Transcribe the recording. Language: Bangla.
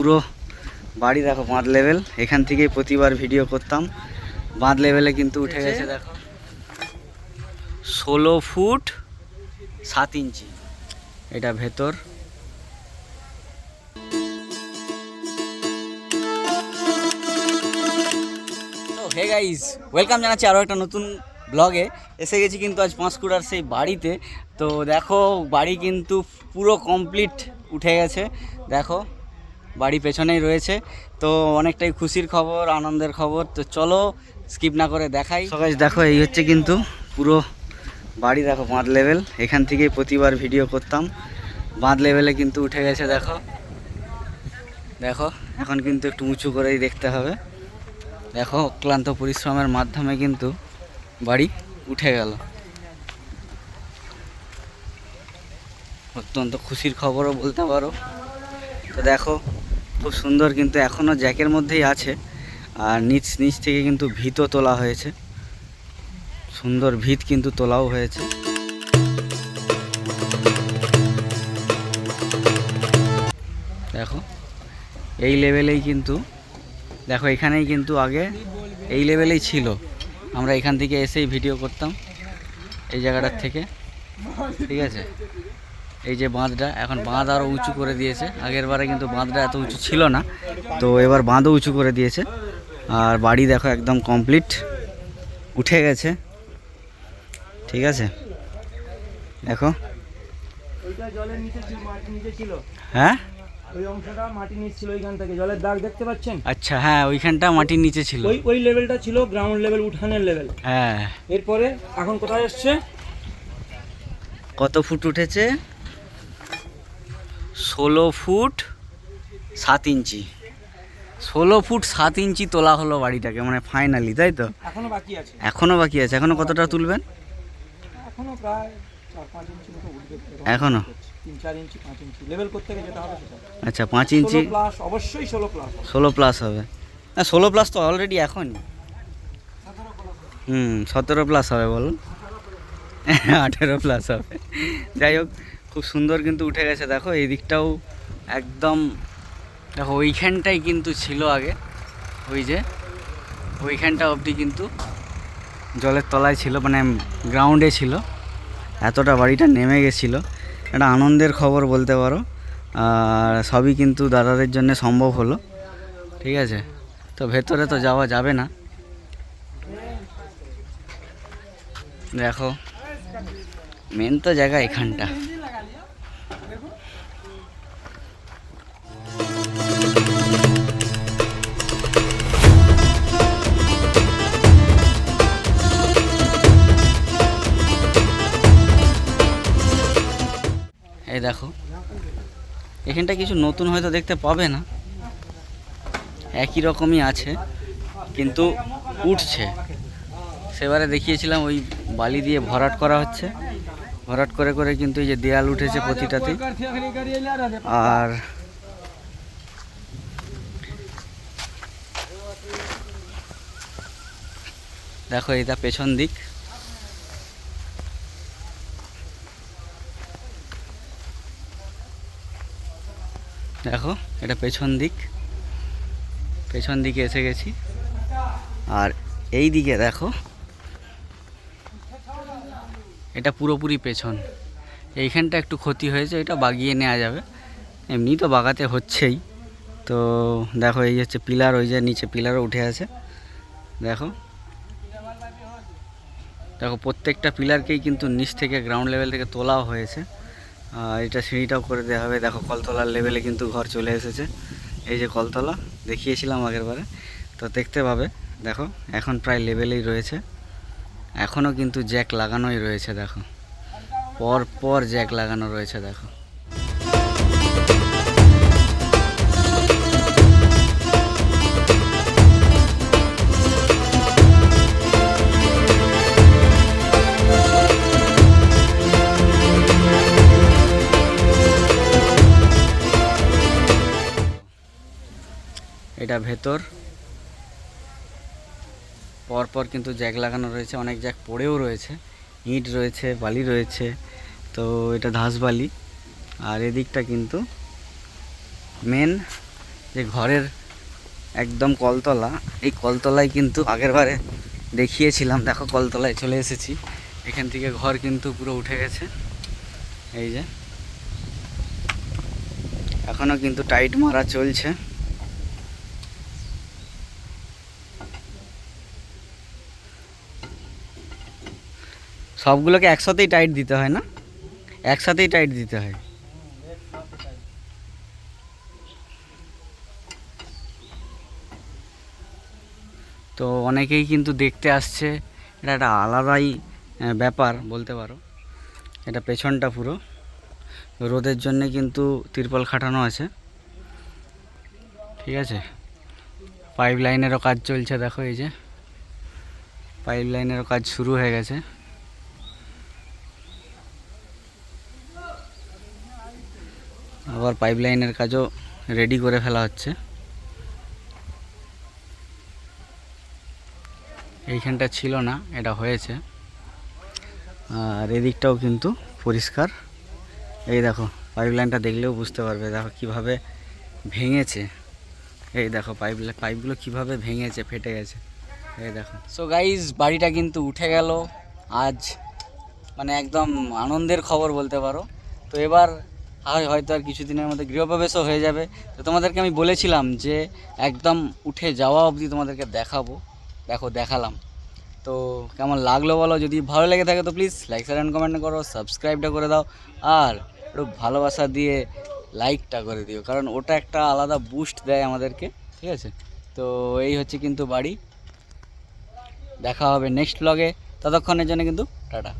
পুরো বাড়ি দেখো বাঁধ লেভেল এখান থেকেই প্রতিবার ভিডিও করতাম। বাঁধ লেভেলে কিন্তু উঠে গেছে দেখো। ষোলো ফুট সাত ইঞ্চি। এটা ভেতর। তো হে গাইস ওয়েলকাম জানাচ্ছি আরও একটা নতুন ব্লগে এসে গেছি কিন্তু আজ পাঁশকুড়ার সেই বাড়িতে। তো দেখো বাড়ি কিন্তু পুরো কমপ্লিট উঠে গেছে। দেখো বাড়ি পেছনেই রয়েছে। তো অনেকটাই খুশির খবর, আনন্দের খবর। তো চলো স্কিপ না করে দেখাই। সবাই দেখো, এই হচ্ছে কিন্তু পুরো বাড়ি, দেখো, বাঁধ লেভেল এখান থেকেই প্রতিবার ভিডিও করতাম। বাঁধ লেভেলে কিন্তু উঠে গেছে, দেখো। দেখো, এখন কিন্তু একটু উঁচু করেই দেখতে হবে। দেখো, অক্লান্ত পরিশ্রমের মাধ্যমে কিন্তু বাড়ি উঠে গেল। অত্যন্ত খুশির খবরও বলতে পারো। তো দেখো খুব সুন্দর কিন্তু এখনও জ্যাকের মধ্যেই আছে। আর নিচ নিচ থেকে কিন্তু ভিতও তোলা হয়েছে। সুন্দর ভিত কিন্তু তোলাও হয়েছে। দেখো, এই লেভেলেই কিন্তু, দেখো এখানেই কিন্তু আগে এই লেভেলেই ছিল। আমরা এখান থেকে এসেই ভিডিও করতাম এই জায়গাটার থেকে। ঠিক আছে? এই যে বাঁধটা এখন বাঁধ আরও উঁচু করে দিয়েছে। আগের বারে কিন্তু বাঁধটা এত উঁচু ছিল না। তো এবার বাঁধও উঁচু করে দিয়েছে। আর বাড়ি দেখো একদম কমপ্লিট উঠে গেছে। ঠিক আছে? দেখো। হ্যাঁ? ওই অংশটা মাটির নিচ ছিল ওইখান থেকে। জলের দাগ দেখতে পাচ্ছেন? আচ্ছা হ্যাঁ ওইখানটা মাটির নিচে ছিল। ওই ওই লেভেলটা ছিল গ্রাউন্ড লেভেল উঠানের লেভেল হ্যাঁ। এরপরে এখন কোথায় কত ফুট উঠেছে? ষোলো ফুট সাত ইঞ্চি। ষোলো ফুট সাত ইঞ্চি তোলা হলো বাড়িটাকে মানে ফাইনালি তাই তো? এখনও বাকি আছে। এখনও বাকি আছে। এখনও কতটা তুলবেন? এখনও প্রায় এখনও? আচ্ছা পাঁচ ইঞ্চি। অবশ্যই ষোলো প্লাস ষোলো প্লাস হবে। না ষোলো প্লাস তো অলরেডি এখনই। হুম সতেরো প্লাস হবে বলুন। আঠেরো প্লাস হবে। যাই হোক খুব সুন্দর কিন্তু উঠে গেছে। দেখো, এই দিকটাও একদম, দেখো, ওইখানটাই কিন্তু ছিল আগে। ওই যে, ওইখানটা অবধি কিন্তু জলের তলায় ছিল মানে গ্রাউন্ডে ছিল। এতটা বাড়িটা নেমে গেছিল। একটা আনন্দের খবর বলতে পারো। আর সবই কিন্তু দাদাদের জন্য সম্ভব হলো। ঠিক আছে? তো ভেতরে তো যাওয়া যাবে না। দেখো মেন তো জায়গা এখানটা। এই দেখো। এখানটা কিছু নতুন হয়তো দেখতে পাবে না। একই রকমই আছে, কিন্তু উঠছে। সেবারে দেখিয়েছিলাম ওই বালি দিয়ে ভরাট করা হচ্ছে। ভরাট করে করে কিন্তু এই যে দেয়াল উঠেছে প্রতিটাতে আর দেখো, এটা পেছন দিক। দেখো, এটা পেছন দিক। পেছন দিকে এসে গেছি। আর এই দিকে দেখো, এটা পুরোপুরি পেছন। এইখানটা একটু ক্ষতি হয়েছে, এটা বাগিয়ে নেওয়া যাবে। এমনি তো বাগাতে হচ্ছেই। তো দেখো, এই হচ্ছে পিলার, ওই যে নিচে পিলারও উঠে আছে। দেখো দেখো, প্রত্যেকটা পিলারকেই কিন্তু নিচ থেকে গ্রাউন্ড লেভেল থেকে তোলাও হয়েছে। এটা সিঁড়িটাও করে দেওয়া হবে। দেখো, কলতলার লেভেলে কিন্তু ঘর চলে এসেছে। এই যে কলতলা, দেখিয়েছিলাম আগের বারে। তো দেখতে পাবে, দেখো, এখন প্রায় লেভেলেই রয়েছে। এখনও কিন্তু জ্যাক লাগানোই রয়েছে, দেখো। পর পর জ্যাক লাগানো রয়েছে, দেখো। এটা ভেতর। পরপর কিন্তু জ্যাক লাগানো রয়েছে, অনেক জ্যাক পড়েও রয়েছে, ইট রয়েছে, বালি রয়েছে, তো এটা ধাস বালি। আর এদিকটা কিন্তু মেন যে ঘরের একদম কলতলা, এই কলতলায় কিন্তু আগের বারে দেখিয়েছিলাম, দেখো কলতলায় চলে এসেছি। এখান থেকে ঘর কিন্তু পুরো উঠে গেছে, এই যে। এখনও কিন্তু টাইট মারা চলছে। সবগুলোকে একসাথেই টাইট দিতে হয় না? একসাথেই টাইট দিতে হয়। তো অনেকেই কিন্তু দেখতে আসছে, এটা একটা আলাদাই ব্যাপার বলতে পারো। এটা পেছনটা পুরো। রোদের জন্যে কিন্তু তিরপল খাটানো আছে। ঠিক আছে? পাইপ লাইনেরও কাজ চলছে, দেখো এই যে। পাইপ লাইনেরও কাজ শুরু হয়ে গেছে। আবার পাইপ লাইনের কাজও রেডি করে ফেলা হচ্ছে। এইখানটা ছিল না, এটা হয়েছে। আর এদিকটাও কিন্তু পরিষ্কার। এই দেখো পাইপ লাইনটা দেখলেও বুঝতে পারবে, দেখো কীভাবে ভেঙেছে। এই দেখো পাইপ পাইপগুলো কীভাবে ভেঙেছে, ফেটে গেছে। এই দেখো। সো গাইজ বাড়িটা কিন্তু উঠে গেল। আজ মানে একদম আনন্দের খবর বলতে পারো। তো এবার হয় হয়তো আর কিছুদিনের মধ্যে গৃহপ্রবেশও হয়ে যাবে। তো তোমাদেরকে আমি বলেছিলাম যে একদম উঠে যাওয়া অবধি তোমাদেরকে দেখাবো। দেখো, দেখালাম। তো কেমন লাগল বলো? যদি ভালো লেগে থাকে তো please like share and comment করো সাবস্ক্রাইবটা করে দাও। আর একটু ভালোবাসা দিয়ে লাইকটা করে দিও, কারণ ওটা একটা আলাদা বুস্ট দেয় আমাদেরকে, ঠিক আছে? তো এই হচ্ছে কিন্তু বাড়ি। দেখা হবে নেক্সট ব্লগে ততক্ষণের জন্য কিন্তু টাটা।